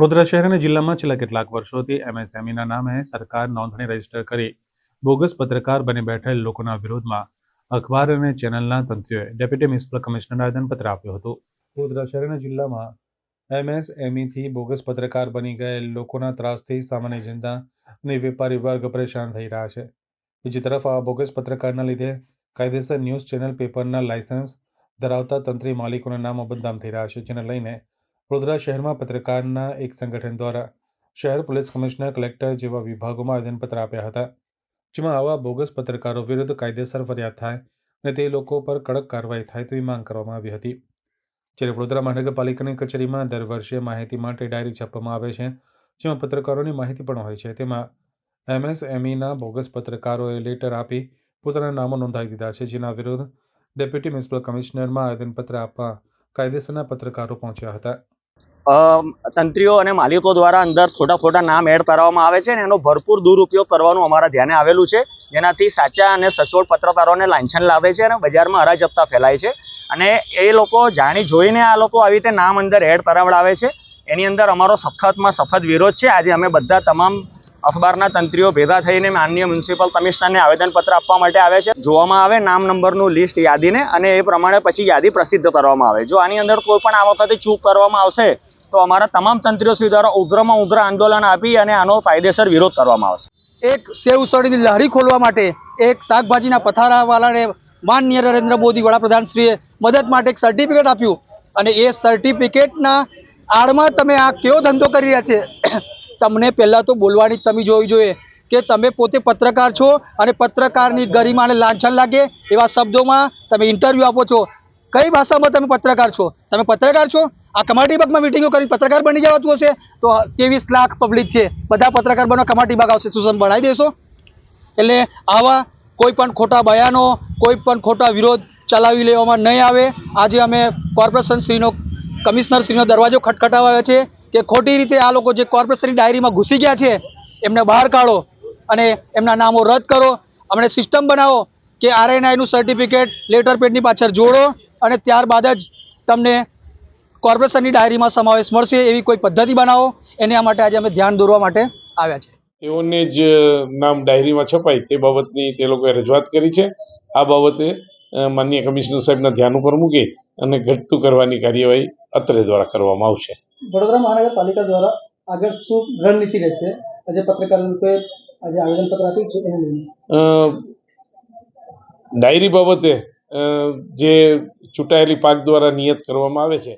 વડોદરા શહેર અને જિલ્લામાં છેલ્લા કેટલાક વર્ષોથી એમએસએમઈના નામે સરકાર નોંધણી રજિસ્ટર કરી બોગસ પત્રકાર બની બેઠેલ લોકોના વિરોધમાં અખબાર અને ચેનલના તંત્રીઓએ ડેપ્યુટી મ્યુનિસિપલ કમિશનરને આવેદનપત્ર આપ્યું હતું. વડોદરા શહેર અને જિલ્લામાં એમએસએમઈથી બોગસ પત્રકાર બની ગયેલ લોકોના ત્રાસથી સામાન્ય જનતા અને વેપારી વર્ગ પરેશાન થઈ રહ્યા છે. બીજી તરફ આ બોગસ પત્રકારના લીધે કાયદેસર ન્યૂઝ ચેનલ પેપરના લાયસન્સ ધરાવતા તંત્રી માલિકોના નામો બદનામ થઈ રહ્યા છે, જેને લઈને વડોદરા શહેરમાં પત્રકારના એક સંગઠન દ્વારા શહેર પોલીસ કમિશનર કલેક્ટર જેવા વિભાગોમાં આવેદનપત્ર આપ્યા હતા, જેમાં આવા બોગસ પત્રકારો વિરુદ્ધ કાયદેસર ફરિયાદ થાય અને તે લોકો પર કડક કાર્યવાહી થાય તેવી માંગ કરવામાં આવી હતી. જ્યારે વડોદરા મહાનગરપાલિકાની કચેરીમાં દર વર્ષે માહિતી માટે ડાયરી છાપવામાં આવે છે, જેમાં પત્રકારોની માહિતી પણ હોય છે, તેમાં એમએસએમઈના બોગસ પત્રકારોએ લેટર આપી પોતાના નામો નોંધાવી દીધા છે, જેના વિરુદ્ધ ડેપ્યુટી મ્યુનિસિપલ કમિશનરમાં આવેદનપત્ર આપવા કાયદેસરના પત્રકારો પહોંચ્યા હતા. તંત્રીઓ અને માલિકો દ્વારા અંદર ખોટા ખોટા નામ એડ કરવામાં આવે છે અને એનો ભરપૂર દુરુપયોગ કરવાનું અમારા ધ્યાને આવેલું છે. જેનાથી સાચા અને સચોટ પત્રકારોને લાંછન લાવે છે અને બજારમાં અરાજકતા ફેલાય છે. અને એ લોકો જાણી જોઈને આ લોકો આવી રીતે નામ અંદર એડ કરાવડાવે છે. એની અંદર અમારો સખતમાં સખત વિરોધ છે. આજે અમે બધા તમામ અખબારના તંત્રીઓ ભેગા થઈને માનનીય મ્યુનિસિપલ કમિશનરને આવેદનપત્ર આપવા માટે આવે છે. જોવામાં આવે નામ નંબરનું લિસ્ટ યાદીને અને એ પ્રમાણે પછી યાદી પ્રસિદ્ધ કરવામાં આવે. જો આની અંદર કોઈ પણ આ વખતે ચૂક કરવામાં આવશે તો અમારા તમામ તંત્રીઓ દ્વારા ઉગ્રમાં ઉગ્ર આંદોલન આપી અને આનો કાયદેસર વિરોધ કરવામાં આવશે એક સેવ ઉસળીની લહેરી ખોલવા માટે એક શાકભાજીના પથારાવાળાને માનનીય નરેન્દ્ર મોદી વડાપ્રધાનશ્રીએ મદદ માટે એક સર્ટિફિકેટ આપ્યું. અને એ સર્ટિફિકેટના આડમાં તમે આ કેવો ધંધો કરી રહ્યા છે? તમને પહેલાં તો બોલવાની તમે જોવી જોઈએ કે તમે પોતે પત્રકાર છો અને પત્રકારની ગરિમાને લાંછન લાગે એવા શબ્દોમાં તમે ઇન્ટરવ્યૂ આપો છો. કઈ ભાષામાં તમે પત્રકાર છો? તમે પત્રકાર છો? આ કમાટી બાગમાં મિટિંગો કરી પત્રકાર બની જવાતું હશે? તો ત્રેવીસ લાખ પબ્લિક છે. બધા પત્રકાર બનો, કમાટી બાગ આવશે. તમે બનાવી દેશો. એટલે આવા કોઈ પણ ખોટા બયાનો, કોઈ પણ ખોટા વિરોધ ચલાવી લેવામાં નહીં આવે. આજે અમે કોર્પોરેશન શ્રીનો કમિશનર શ્રીનો દરવાજો ખટખટાવ્યો છે કે ખોટી રીતે આ લોકો જે કોર્પોરેશનની ડાયરીમાં ઘૂસી ગયા છે, એમને બહાર કાઢો અને એમના નામો રદ કરો. અમને સિસ્ટમ બનાવો કે આરએનઆઈનું સર્ટિફિકેટ લેટર પેડની પાછળ જોડો. અને ત્યારબાદ જ તમને કોર્પોરેશનની ડાયરીમાં સમાવેશ મળશે એવી કોઈ પદ્ધતિ બનાવો. એના માટે આજે અમે ધ્યાન દોરવા માટે આવ્યા છે તેઓને જ નામ ડાયરીમાં છપાય તે બાબતની તે લોકોએ રજૂઆત કરી છે. આ બાબતે માનનીય કમિશનર સાહેબના ધ્યાન ઉપર મૂકી અને ઘટતું કરવાની કાર્યવાહી અત્રે દ્વારા કરવામાં આવશે. વડોદરા મહાનગરપાલિકા દ્વારા આગળ શું રણનીતિ રહેશે? આજે પત્રકાર રૂપે આજે આવેદનપત્ર આપ્યું છે એને ડાયરી બાબતે જે ચૂંટાયેલી પાક દ્વારા નિયત કરવામાં આવે છે.